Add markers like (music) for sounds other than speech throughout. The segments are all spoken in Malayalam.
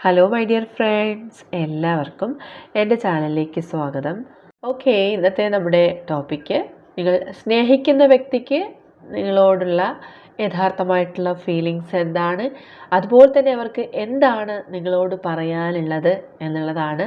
ഹലോ മൈ ഡിയർ ഫ്രണ്ട്സ് എല്ലാവർക്കും എന്റെ ചാനലിലേക്ക് സ്വാഗതം. ഓക്കെ ഇന്നത്തെ നമ്മുടെ ടോപ്പിക്ക് നിങ്ങൾ സ്നേഹിക്കുന്ന വ്യക്തിക്ക് നിങ്ങളോടുള്ള യഥാർത്ഥമായിട്ടുള്ള ഫീലിങ്സ് എന്താണ്? അതുപോലെ തന്നെ അവർക്ക് എന്താണ് നിങ്ങളോട് പറയാനുള്ളത് എന്നുള്ളതാണ്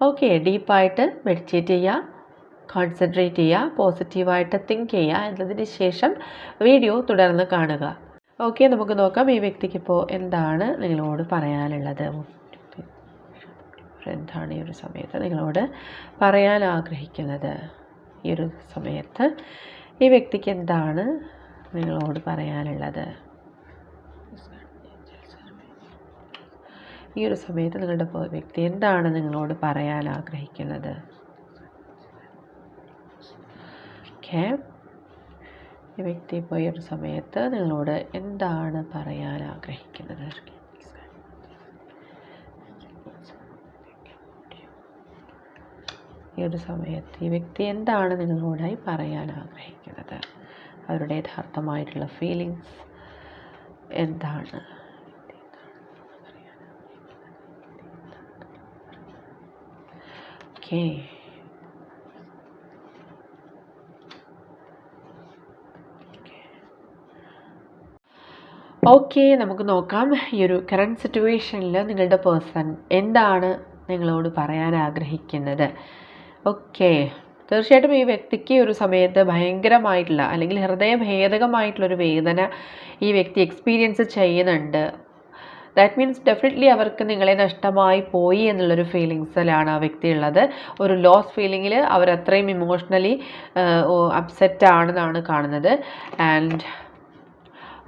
ഓക്കെ ഡീപ്പായിട്ട് മെഡിറ്റേറ്റ് ചെയ്യുക കോൺസെൻട്രേറ്റ് ചെയ്യുക പോസിറ്റീവായിട്ട് തിങ്ക് ചെയ്യുക എന്നതിന് ശേഷം വീഡിയോ തുടർന്ന് കാണുക. ഓക്കെ നമുക്ക് നോക്കാം ഈ വ്യക്തിക്ക് ഇപ്പോൾ എന്താണ് നിങ്ങളോട് പറയാനുള്ളത്? എന്താണ് ഈ ഒരു സമയത്ത് നിങ്ങളോട് പറയാൻ ആഗ്രഹിക്കുന്നത്. ഈ ഒരു സമയത്ത് ഈ വ്യക്തിക്ക് എന്താണ് നിങ്ങളോട് പറയാനുള്ളത്? ഈ ഒരു സമയത്ത് നിങ്ങളുടെ വ്യക്തി എന്താണ് നിങ്ങളോട് പറയാൻ ആഗ്രഹിക്കുന്നത്? ഓക്കെ ഈ വ്യക്തി ഇപ്പോൾ ഈ ഒരു സമയത്ത് നിങ്ങളോട് എന്താണ് പറയാൻ ആഗ്രഹിക്കുന്നത്? ഈ ഒരു സമയത്ത് ഈ വ്യക്തി എന്താണ് നിങ്ങളോടായി പറയാൻ ആഗ്രഹിക്കുന്നത്? അവരുടെ യഥാർത്ഥമായിട്ടുള്ള ഫീലിങ്സ് എന്താണ്? ഓക്കെ. ഓക്കെ നമുക്ക് നോക്കാം. ഈ ഒരു കറണ്ട് സിറ്റുവേഷനിൽ നിങ്ങളുടെ പേഴ്സൺ എന്താണ് നിങ്ങളോട് പറയാൻ ആഗ്രഹിക്കുന്നത്? ഓക്കെ. തീർച്ചയായിട്ടും ഈ വ്യക്തിക്ക് ഒരു സമയത്ത് ഭയങ്കരമായിട്ടുള്ള അല്ലെങ്കിൽ ഹൃദയഭേദകമായിട്ടുള്ളൊരു വേദന ഈ വ്യക്തി എക്സ്പീരിയൻസ് ചെയ്യുന്നുണ്ട്. ദാറ്റ് മീൻസ് ഡെഫിനറ്റ്ലി അവർക്ക് നിങ്ങളെ നഷ്ടമായി പോയി എന്നുള്ളൊരു ഫീലിങ്സിലാണ് ആ വ്യക്തി ഉള്ളത് ഒരു ലോസ് ഫീലിങ്ങിൽ അവർ അത്രയും ഇമോഷണലി അപ്സെറ്റ് ആണെന്നാണ് കാണുന്നത്. ആൻഡ്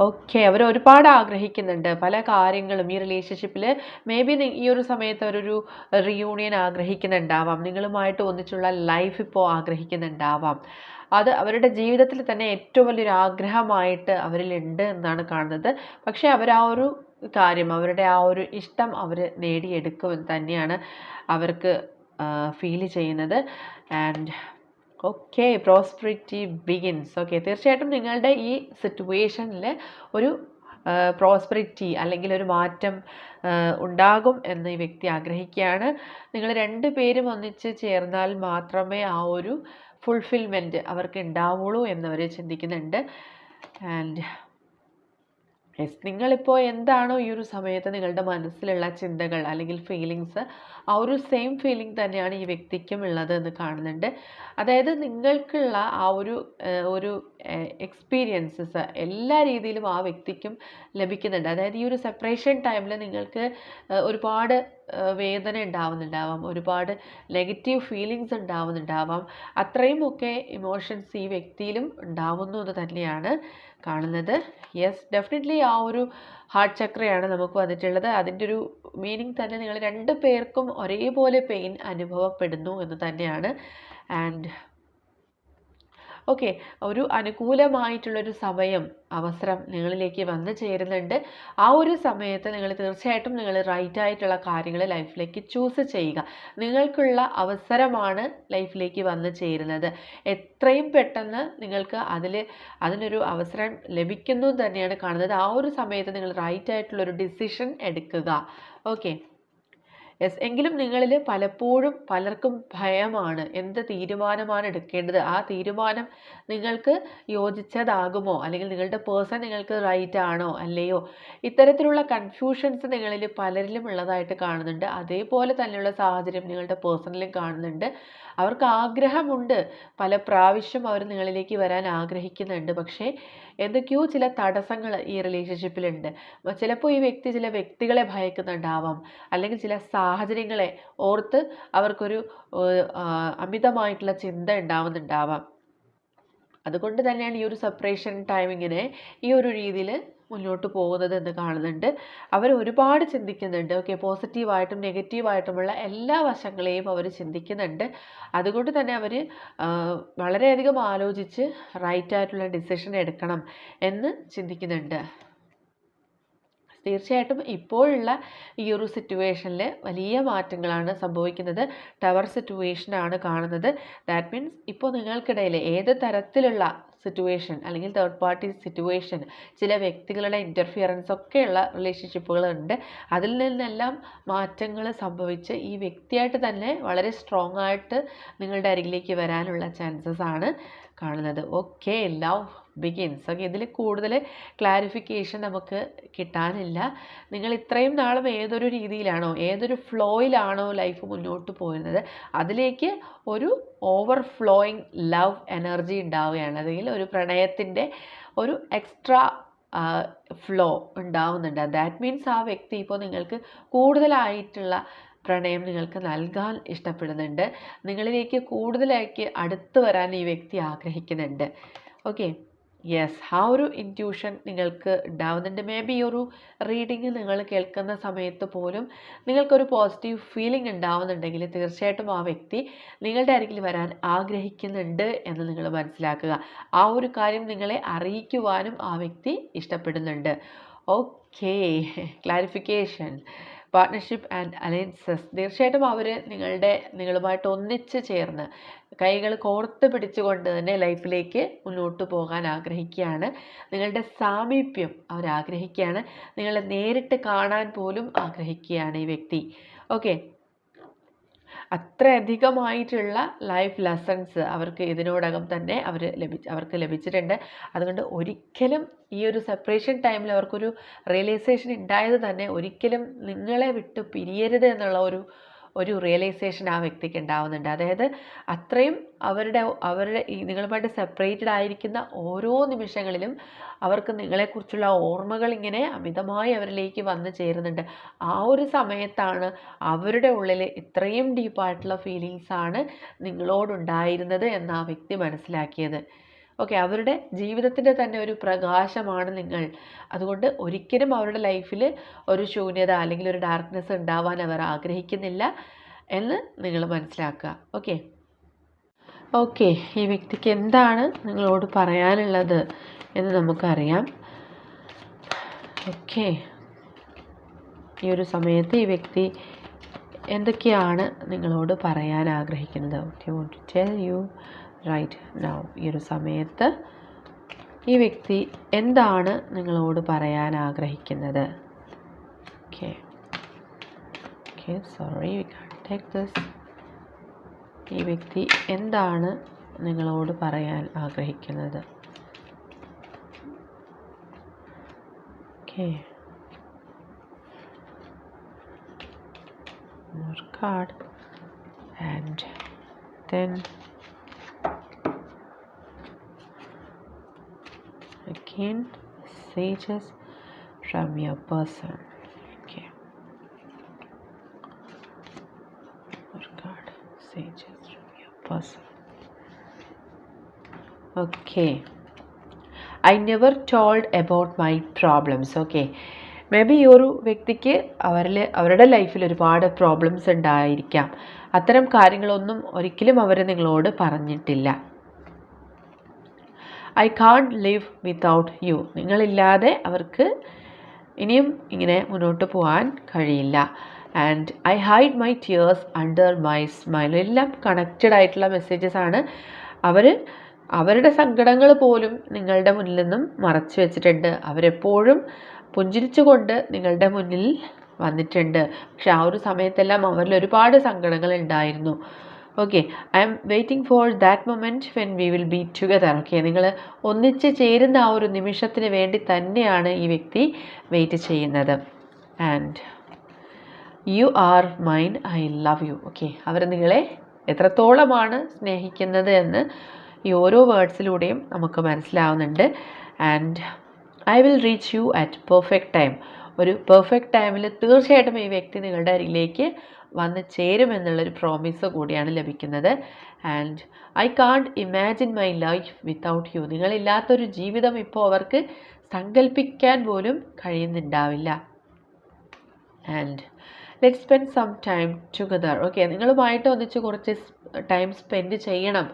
ഓക്കെ അവർ ഒരുപാട് ആഗ്രഹിക്കുന്നുണ്ട്. പല കാര്യങ്ങളും ഈ റിലേഷൻഷിപ്പിൽ മേ ബി ഈ ഒരു സമയത്ത് അവരൊരു റിയൂണിയൻ ആഗ്രഹിക്കുന്നുണ്ടാവാം. നിങ്ങളുമായിട്ട് ഒന്നിച്ചുള്ള ലൈഫ് ഇപ്പോൾ ആഗ്രഹിക്കുന്നുണ്ടാവാം. അത് അവരുടെ ജീവിതത്തിൽ തന്നെ ഏറ്റവും വലിയൊരു ആഗ്രഹമായിട്ട് അവരിലുണ്ട് എന്നാണ് കാണുന്നത്. പക്ഷേ അവർ ആ ഒരു കാര്യം. അവരുടെ ആ ഒരു ഇഷ്ടം അവർ നേടിയെടുക്കും തന്നെയാണ് അവർക്ക് ഫീൽ ചെയ്യുന്നത്. And okay prosperity begins okay തീർച്ചയായിട്ടും നിങ്ങളുടെ ഈ സിറ്റുവേഷനിൽ ഒരു പ്രോസ്പെറിറ്റി അല്ലെങ്കിൽ ഒരു മാറ്റം ഉണ്ടാകും എന്ന് ഈ വ്യക്തി ആഗ്രഹിക്കുകയാണ്. നിങ്ങൾ രണ്ട് പേരും ഒന്നിച്ച് ചേർന്നാൽ മാത്രമേ ആ ഒരു ഫുൾഫിൽമെന്റ് അവർക്ക് ഉണ്ടാവുള്ളൂ എന്നവർ ചിന്തിക്കുന്നുണ്ട്. ആൻഡ് യെസ് നിങ്ങളിപ്പോൾ എന്താണോ ഈ ഒരു സമയത്ത് നിങ്ങളുടെ മനസ്സിലുള്ള ചിന്തകൾ അല്ലെങ്കിൽ ഫീലിങ്സ് ആ ഒരു സെയിം ഫീലിംഗ് തന്നെയാണ് ഈ വ്യക്തിക്കും ഉള്ളത് എന്ന് കാണുന്നുണ്ട്. അതായത് നിങ്ങൾക്കുള്ള ആ ഒരു ഒരു എക്സ്പീരിയൻസസ് എല്ലാ രീതിയിലും ആ വ്യക്തിക്കും ലഭിക്കുന്നുണ്ട്. അതായത് ഈ ഒരു സെപ്പറേഷൻ ടൈമിൽ നിങ്ങൾക്ക് ഒരുപാട് വേദന ഉണ്ടാവുന്നുണ്ടാവാം. ഒരുപാട് നെഗറ്റീവ് ഫീലിങ്സ് ഉണ്ടാവുന്നുണ്ടാവാം. അത്രയും ഒക്കെ ഇമോഷൻസ് ഈ വ്യക്തിയിലും ഉണ്ടാവുന്നു എന്ന് തന്നെയാണ് കാണുന്നത്. യെസ് ഡെഫിനറ്റ്ലി ആ ഒരു ഹാർട്ട് ചക്രയാണ് നമുക്ക് വന്നിട്ടുള്ളത്. അതിന്റെ ഒരു മീനിങ് തന്നെ നിങ്ങൾ രണ്ട് പേർക്കും ഒരേപോലെ പെയിൻ അനുഭവപ്പെടുന്നു എന്ന് തന്നെയാണ്. ആൻഡ് ഓക്കെ ഒരു അനുകൂലമായിട്ടുള്ളൊരു സമയം അവസരം നിങ്ങളിലേക്ക് വന്നു ചേരുന്നുണ്ട്. ആ ഒരു സമയത്ത് നിങ്ങൾ തീർച്ചയായിട്ടും നിങ്ങൾ റൈറ്റ് ആയിട്ടുള്ള കാര്യങ്ങൾ ലൈഫിലേക്ക് ചൂസ് ചെയ്യുക. നിങ്ങൾക്കുള്ള അവസരമാണ് ലൈഫിലേക്ക് വന്നു ചേരുന്നത്. എത്രയും പെട്ടെന്ന് നിങ്ങൾക്ക് അതിൽ അതിനൊരു അവസരം ലഭിക്കുന്നു തന്നെയാണ് കാണുന്നത്. ആ ഒരു സമയത്ത് നിങ്ങൾ റൈറ്റ് ആയിട്ടുള്ളൊരു ഡിസിഷൻ എടുക്കുക. ഓക്കെ. യെസ് എങ്കിലും നിങ്ങളിൽ പലപ്പോഴും പലർക്കും ഭയമാണ്. എന്ത് തീരുമാനമാണ് എടുക്കേണ്ടത്? ആ തീരുമാനം നിങ്ങൾക്ക് യോജിച്ചതാകുമോ? അല്ലെങ്കിൽ നിങ്ങളുടെ പേഴ്സൺ നിങ്ങൾക്ക് റൈറ്റ് ആണോ? അല്ലയോ? ഇത്തരത്തിലുള്ള കൺഫ്യൂഷൻസ് നിങ്ങളിൽ പലരിലും ഉള്ളതായിട്ട് കാണുന്നുണ്ട്. അതേപോലെ തന്നെയുള്ള സാഹചര്യം നിങ്ങളുടെ പേഴ്സണിലും കാണുന്നുണ്ട്. അവർക്ക് ആഗ്രഹമുണ്ട്. പല പ്രാവശ്യം അവർ നിങ്ങളിലേക്ക് വരാൻ ആഗ്രഹിക്കുന്നുണ്ട്. പക്ഷേ എന്തൊക്കെയോ ചില തടസ്സങ്ങൾ ഈ റിലേഷൻഷിപ്പിലുണ്ട് ചിലപ്പോൾ ഈ വ്യക്തി ചില വ്യക്തികളെ ഭയക്കുന്നുണ്ടാവാം. അല്ലെങ്കിൽ ചില സാഹചര്യങ്ങളെ ഓർത്ത് അവർക്കൊരു അമിതമായിട്ടുള്ള ചിന്ത ഉണ്ടാവുന്നുണ്ടാവാം. അതുകൊണ്ട് തന്നെയാണ് ഈ ഒരു സെപ്പറേഷൻ ടൈമിങ്ങിനെ ഈ ഒരു രീതിയിൽ മുന്നോട്ട് പോകുന്നത് എന്ന് കാണുന്നുണ്ട്. അവർ ഒരുപാട് ചിന്തിക്കുന്നുണ്ട്. ഓക്കെ പോസിറ്റീവായിട്ടും നെഗറ്റീവായിട്ടുമുള്ള എല്ലാ വശങ്ങളെയും അവർ ചിന്തിക്കുന്നുണ്ട്. അതുകൊണ്ട് തന്നെ അവർ വളരെയധികം ആലോചിച്ച് റൈറ്റ് ആയിട്ടുള്ള ഡിസിഷൻ എടുക്കണം എന്ന് ചിന്തിക്കുന്നുണ്ട്. തീർച്ചയായിട്ടും ഇപ്പോഴുള്ള ഈ ഒരു സിറ്റുവേഷനിൽ വലിയ മാറ്റങ്ങളാണ് സംഭവിക്കുന്നത്. ടവർ സിറ്റുവേഷനാണ് കാണുന്നത്. ദാറ്റ് മീൻസ് ഇപ്പോൾ നിങ്ങൾക്കിടയിൽ ഏത് തരത്തിലുള്ള സിറ്റുവേഷൻ അല്ലെങ്കിൽ തേർഡ് പാർട്ടി സിറ്റുവേഷൻ ചില വ്യക്തികളുടെ ഇന്റർഫിയറൻസ് ഒക്കെയുള്ള റിലേഷൻഷിപ്പുകളുണ്ട് അതിൽ നിന്നെല്ലാം മാറ്റങ്ങൾ സംഭവിച്ച് ഈ വ്യക്തിയായിട്ട് തന്നെ വളരെ സ്ട്രോങ് ആയിട്ട് നിങ്ങളുടെ അരികിലേക്ക് വരാനുള്ള ചാൻസസ് ആണ് കാണുന്നത്. ഓക്കെ ലവ് ബിഗിൻസ് ഓക്കെ ഇതിൽ കൂടുതൽ ക്ലാരിഫിക്കേഷൻ നമുക്ക് കിട്ടാനില്ല. നിങ്ങൾ ഇത്രയും നാളും ഏതൊരു രീതിയിലാണോ ഏതൊരു ഫ്ലോയിലാണോ ലൈഫ് മുന്നോട്ട് പോയിരുന്നത് അതിലേക്ക് ഒരു ഓവർ ഫ്ലോയിങ് ലവ് എനർജി ഉണ്ടാവുകയാണ്. അല്ലെങ്കിൽ ഒരു പ്രണയത്തിന്റെ ഒരു എക്സ്ട്രാ ഫ്ലോ ഉണ്ടാവുന്നുണ്ട്. ദാറ്റ് മീൻസ് ആ വ്യക്തി ഇപ്പോൾ നിങ്ങൾക്ക് കൂടുതലായിട്ടുള്ള പ്രണയം നിങ്ങൾക്ക് നൽകാൻ ഇഷ്ടപ്പെടുന്നുണ്ട്. നിങ്ങളിലേക്ക് കൂടുതലായിട്ട് അടുത്ത് വരാൻ ഈ വ്യക്തി ആഗ്രഹിക്കുന്നുണ്ട്. ഓക്കെ യെസ് ആ ഒരു ഇന്റ്യൂഷൻ നിങ്ങൾക്ക് ഉണ്ടാവുന്നുണ്ട്. മേ ബി ഒരു റീഡിങ് നിങ്ങൾ കേൾക്കുന്ന സമയത്ത് പോലും നിങ്ങൾക്കൊരു പോസിറ്റീവ് ഫീലിംഗ് ഉണ്ടാവുന്നുണ്ടെങ്കിൽ തീർച്ചയായിട്ടും ആ വ്യക്തി നിങ്ങളുടെ അരികിൽ വരാൻ ആഗ്രഹിക്കുന്നുണ്ട് എന്ന് നിങ്ങൾ മനസ്സിലാക്കുക. ആ ഒരു കാര്യം നിങ്ങളെ അറിയിക്കുവാനും ആ വ്യക്തി ഇഷ്ടപ്പെടുന്നുണ്ട്. Okay clarification (laughs) partnership and alliances തീർച്ചയായിട്ടും അവർ നിങ്ങളുടെ നിങ്ങളുമായിട്ട് ഒന്നിച്ച് ചേർന്ന് കൈകൾ കോർത്ത് പിടിച്ചുകൊണ്ട് തന്നെ ലൈഫിലേക്ക് മുന്നോട്ട് പോകാൻ ആഗ്രഹിക്കുകയാണ്. നിങ്ങളുടെ സാമീപ്യം അവർ ആഗ്രഹിക്കുകയാണ്. നിങ്ങളെ നേരിട്ട് കാണാൻ പോലും ആഗ്രഹിക്കുകയാണ് ഈ വ്യക്തി. ഓക്കെ അത്രയധികമായിട്ടുള്ള ലൈഫ് ലെസൺസ് അവർക്ക് ഇതിനോടകം തന്നെ അവർ ലഭിച്ച് അവർക്ക് ലഭിച്ചിട്ടുണ്ട്. അതുകൊണ്ട് ഒരിക്കലും ഈ ഒരു സെപ്പറേഷൻ ടൈമിൽ അവർക്കൊരു റിയലൈസേഷൻ ഉണ്ടായത് തന്നെ ഒരിക്കലും നിങ്ങളെ വിട്ട് പിരിയരുത് എന്നുള്ള ഒരു ഒരു റിയലൈസേഷൻ ആ വ്യക്തിക്ക് ഉണ്ടാവുന്നുണ്ട്. അതായത് അത്രയും അവരുടെ അവരുടെ ഈ നിങ്ങളുമായിട്ട് സെപ്പറേറ്റഡ് ആയിരിക്കുന്ന ഓരോ നിമിഷങ്ങളിലും അവർക്ക് നിങ്ങളെക്കുറിച്ചുള്ള ഓർമ്മകൾ ഇങ്ങനെ അമിതമായി അവരിലേക്ക് വന്നു ചേരുന്നുണ്ട്. ആ ഒരു സമയത്താണ് അവരുടെ ഉള്ളിൽ ഇത്രയും ഡീപ്പായിട്ടുള്ള ഫീലിങ്സാണ് നിങ്ങളോടുണ്ടായിരുന്നത് എന്ന് ആ വ്യക്തി മനസ്സിലാക്കിയത്. ഓക്കെ അവരുടെ ജീവിതത്തിന്റെ തന്നെ ഒരു പ്രകാശമാണ് നിങ്ങൾ. അതുകൊണ്ട് ഒരിക്കലും അവരുടെ ലൈഫിൽ ഒരു ശൂന്യത അല്ലെങ്കിൽ ഒരു ഡാർക്ക്നെസ് ഉണ്ടാവാൻ അവർ ആഗ്രഹിക്കുന്നില്ല എന്ന് നിങ്ങൾ മനസ്സിലാക്കുക. ഓക്കെ? ഓക്കെ ഈ വ്യക്തിക്ക് എന്താണ് നിങ്ങളോട് പറയാനുള്ളത് എന്ന് നമുക്കറിയാം. ഓക്കെ ഈ ഒരു സമയത്ത് ഈ വ്യക്തി എന്തൊക്കെയാണ് നിങ്ങളോട് പറയാൻ ആഗ്രഹിക്കുന്നത്? Okay want to tell you right now ഈ ഒരു സമയത്ത് ഈ വ്യക്തി എന്താണ് നിങ്ങളോട് പറയാൻ ആഗ്രഹിക്കുന്നത്? Okay okay sorry we can't take this ഈ വ്യക്തി എന്താണ് നിങ്ങളോട് പറയാൻ ആഗ്രഹിക്കുന്നത്? Okay card and then again sages from your person okay. More god sages from your person okay. I never told about my problems okay maybe ഈ ഒരു വ്യക്തിക്ക് അവരിൽ അവരുടെ ലൈഫിൽ ഒരുപാട് പ്രോബ്ലംസ് ഉണ്ടായിരിക്കാം. അത്തരം കാര്യങ്ങളൊന്നും ഒരിക്കലും അവർ നിങ്ങളോട് പറഞ്ഞിട്ടില്ല. I can't live without you നിങ്ങളില്ലാതെ അവർക്ക് ഇനിയും ഇങ്ങനെ മുന്നോട്ട് പോകാൻ കഴിയില്ല. And I hide my tears under my smile എല്ലാം കണക്റ്റഡ് ആയിട്ടുള്ള മെസ്സേജസ് ആണ്. അവർ അവരുടെ സങ്കടങ്ങൾ പോലും നിങ്ങളുടെ മുന്നിൽ നിന്നും മറച്ചു വെച്ചിട്ടുണ്ട്. അവരെപ്പോഴും പുഞ്ചിരിച്ചുകൊണ്ട് നിങ്ങളുടെ മുന്നിൽ വന്നിട്ടുണ്ട്. പക്ഷെ ആ ഒരു സമയത്തെല്ലാം അവരിൽ ഒരുപാട് സങ്കടങ്ങൾ ഉണ്ടായിരുന്നു. Okay I'm waiting for that moment when we will be together okay നിങ്ങൾ ഒന്നിച്ച് ചേരുന്ന ആ ഒരു നിമിഷത്തിന് വേണ്ടി തന്നെയാണ് ഈ വ്യക്തി വെയിറ്റ് ചെയ്യുന്നത്. And you are mine I love you okay അവർ നിങ്ങളെ എത്രത്തോളമാണ് സ്നേഹിക്കുന്നത് എന്ന് ഈ ഓരോ വേർഡ്സിലൂടെയും നമുക്ക് മനസ്സിലാവുന്നുണ്ട്. And I will reach you at perfect time ഒരു പെർഫെക്റ്റ് ടൈമിൽ തീർച്ചയായിട്ടും ഈ വ്യക്തി നിങ്ങളുടെ അരികിലേക്ക് വന്ന് ചേരുമെന്നുള്ളൊരു പ്രോമിസ് കൂടിയാണ് ലഭിക്കുന്നത്. And I can't imagine my life without you നിങ്ങളില്ലാത്തൊരു ജീവിതം ഇപ്പോൾ അവർക്ക് സങ്കല്പിക്കാൻ പോലും കഴിയുന്നുണ്ടാവില്ല. And let spend some time together okay നിങ്ങളുമായിട്ട് ഒന്നിച്ച് കുറച്ച് ടൈം സ്പെൻഡ് ചെയ്യണം.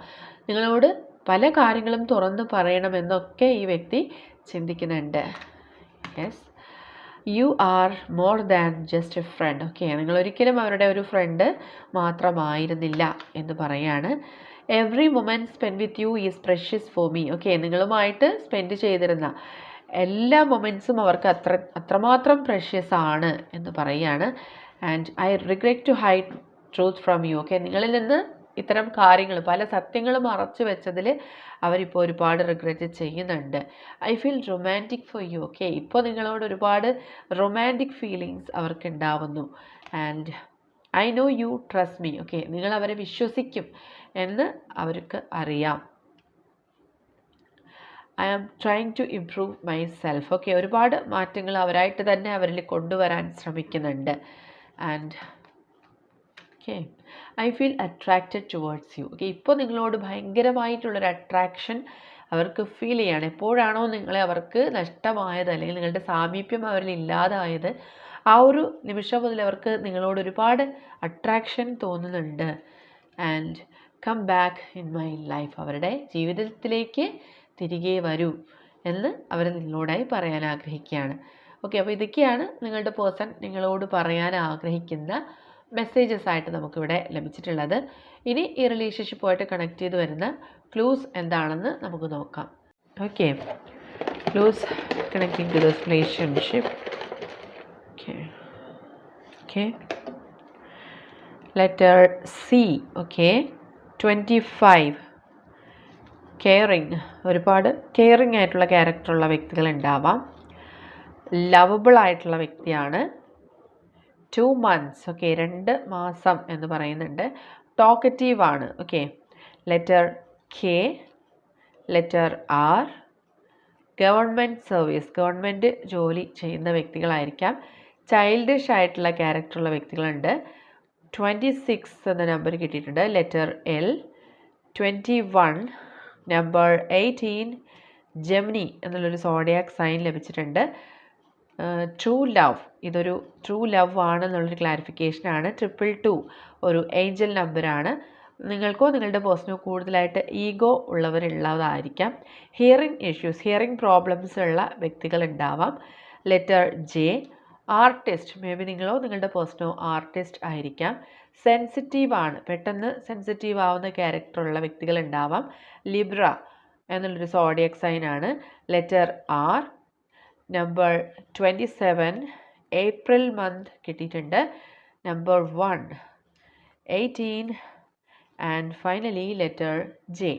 നിങ്ങളോട് പല കാര്യങ്ങളും തുറന്ന് പറയണമെന്നൊക്കെ ഈ വ്യക്തി ചിന്തിക്കുന്നുണ്ട്. Yes you are more than just a friend okay നിങ്ങൾ ഒരിക്കലും അവരുടെ ഒരു ഫ്രണ്ട് മാത്രമായിരുന്നില്ല എന്ന് പറയാണ്. Every moment spend with you is precious for me okay നിങ്ങളുമായിട്ട് സ്പെൻഡ് ചെയ്തിരുന്ന എല്ലാ മൊമെന്റ്സും അവർക്ക് അത്ര അത്രമാത്രം പ്രഷ്യസ് ആണ് എന്ന് പറയുകയാണ് and I regret to hide truth from you okay നിങ്ങളിൽ നിന്ന് ഇത്തരം കാര്യങ്ങൾ പല സത്യങ്ങളും മറച്ചു വെച്ചതിൽ അവരിപ്പോൾ ഒരുപാട് റിഗ്രറ്റ് ചെയ്യുന്നുണ്ട്. I feel romantic for you okay ഇപ്പോൾ നിങ്ങളോട് ഒരുപാട് റൊമാന്റിക് ഫീലിങ്സ് അവർക്ക് ഉണ്ടാവുന്നു and I know you trust me okay നിങ്ങൾ അവരെ വിശ്വസിക്കും എന്ന് അവർക്ക് അറിയാം. I am trying to improve myself okay ഒരുപാട് മാറ്റങ്ങൾ അവരായിട്ട് തന്നെ അവരിൽ കൊണ്ടുവരാൻ ശ്രമിക്കുന്നുണ്ട്. And okay I feel attracted towards you. Okay ഇപ്പോൾ നിങ്ങളോട് ഭയങ്കരമായിട്ടുള്ളൊരു അട്രാക്ഷൻ അവർക്ക് ഫീൽ ചെയ്യാണ്. എപ്പോഴാണോ നിങ്ങളെ അവർക്ക് നഷ്ടമായത് അല്ലെങ്കിൽ നിങ്ങളുടെ സാമീപ്യം അവരിൽ ഇല്ലാതായത് ആ ഒരു നിമിഷം മുതൽ അവർക്ക് നിങ്ങളോട് ഒരുപാട് അട്രാക്ഷൻ തോന്നുന്നുണ്ട്. And come back in my life. അവരുടെ ജീവിതത്തിലേക്ക് തിരികെ വരൂ എന്ന് അവർ നിങ്ങളോടായി പറയാൻ ആഗ്രഹിക്കുകയാണ്. ഓക്കെ അപ്പോൾ ഇതൊക്കെയാണ് നിങ്ങളുടെ പേഴ്സൺ നിങ്ങളോട് പറയാൻ ആഗ്രഹിക്കുന്ന മെസ്സേജസ് ആയിട്ട് നമുക്കിവിടെ ലഭിച്ചിട്ടുള്ളത്. ഇനി ഈ റിലേഷൻഷിപ്പുമായിട്ട് കണക്ട് ചെയ്ത് വരുന്ന ക്ലൂസ് എന്താണെന്ന് നമുക്ക് നോക്കാം. Okay clues connecting to this relationship okay okay letter C okay twenty five caring ഒരുപാട് കെയറിങ് ആയിട്ടുള്ള ക്യാരക്ടറുള്ള വ്യക്തികൾ ഉണ്ടാവാം. ലവബിൾ ആയിട്ടുള്ള വ്യക്തിയാണ്. ടു മന്ത്സ് ഓക്കെ രണ്ട് മാസം എന്ന് പറയുന്നുണ്ട്. ടോക്കറ്റീവ് ആണ് okay letter K letter R government service government ജോലി ചെയ്യുന്ന വ്യക്തികളായിരിക്കാം. ചൈൽഡിഷ് ആയിട്ടുള്ള ക്യാരക്ടറുള്ള വ്യക്തികളുണ്ട്. ട്വന്റി സിക്സ് എന്ന നമ്പർ കിട്ടിയിട്ടുണ്ട് letter L twenty one number eighteen Gemini എന്നുള്ളൊരു സോഡിയാക് സൈൻ ലഭിച്ചിട്ടുണ്ട്. ട്രൂ ലവ് ഇതൊരു ട്രൂ ലവ് ആണെന്നുള്ളൊരു ക്ലാരിഫിക്കേഷനാണ് ട്രിപ്പിൾ ടു ഒരു ഏഞ്ചൽ നമ്പറാണ് നിങ്ങൾക്കോ നിങ്ങളുടെ പേഴ്സണോ കൂടുതലായിട്ട് ഈഗോ ഉള്ളവരുള്ളതായിരിക്കാം. ഹിയറിംഗ് ഇഷ്യൂസ് ഹിയറിംഗ് പ്രോബ്ലംസ് ഉള്ള വ്യക്തികൾ ഉണ്ടാവാം letter J artist maybe നിങ്ങളോ നിങ്ങളുടെ പേഴ്സണോ ആർട്ടിസ്റ്റ് ആയിരിക്കാം. സെൻസിറ്റീവ് ആണ്. പെട്ടെന്ന് സെൻസിറ്റീവ് ആവുന്ന ക്യാരക്ടറുള്ള വ്യക്തികൾ ഉണ്ടാവാം ലിബ്ര എന്നുള്ളൊരു സോഡിയക് സൈൻ ആണ്. Letter R number twenty seven April month കിട്ടിയിട്ടുണ്ട്. Number one eighteen and finally letter J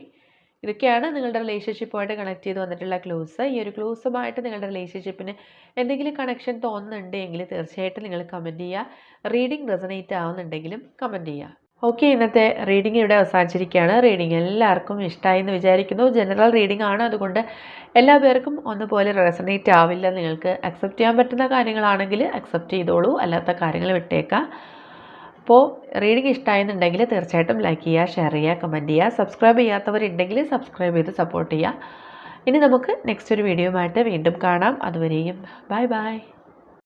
ഇതൊക്കെയാണ് നിങ്ങളുടെ റിലേഷൻഷിപ്പുമായിട്ട് കണക്ട് ചെയ്ത് വന്നിട്ടുള്ള ക്ലൂസ് ഈ ഒരു ക്ലൂസുമായിട്ട് നിങ്ങളുടെ റിലേഷൻഷിപ്പിന് എന്തെങ്കിലും കണക്ഷൻ തോന്നുന്നുണ്ടെങ്കിൽ തീർച്ചയായിട്ടും നിങ്ങൾ കമന്റ് ചെയ്യുക. റീഡിംഗ് റെസനേറ്റ് ആവുന്നുണ്ടെങ്കിലും കമന്റ് ചെയ്യുക. ഓക്കെ ഇന്നത്തെ റീഡിംഗ് ഇവിടെ അവസാനിച്ചിരിക്കുകയാണ്. റീഡിംഗ് എല്ലാവർക്കും ഇഷ്ടമായി എന്ന് വിചാരിക്കുന്നു. ജനറൽ റീഡിംഗ് ആണ്. അതുകൊണ്ട് എല്ലാ പേർക്കും ഒന്നുപോലെ റെസനേറ്റ് ആവില്ല. നിങ്ങൾക്ക് അക്സെപ്റ്റ് ചെയ്യാൻ പറ്റുന്ന കാര്യങ്ങളാണെങ്കിൽ അക്സെപ്റ്റ് ചെയ്തോളൂ. അല്ലാത്ത കാര്യങ്ങൾ വിട്ടേക്കാം. അപ്പോൾ റീഡിംഗ് ഇഷ്ടമായെന്നുണ്ടെങ്കിൽ തീർച്ചയായിട്ടും ലൈക്ക് ചെയ്യുക ഷെയർ ചെയ്യുക കമന്റ് ചെയ്യുക. സബ്സ്ക്രൈബ് ചെയ്യാത്തവരുണ്ടെങ്കിൽ സബ്സ്ക്രൈബ് ചെയ്ത് സപ്പോർട്ട് ചെയ്യുക. ഇനി നമുക്ക് നെക്സ്റ്റ് ഒരു വീഡിയോയുമായിട്ട് വീണ്ടും കാണാം. അതുവരെയും ബൈ ബൈ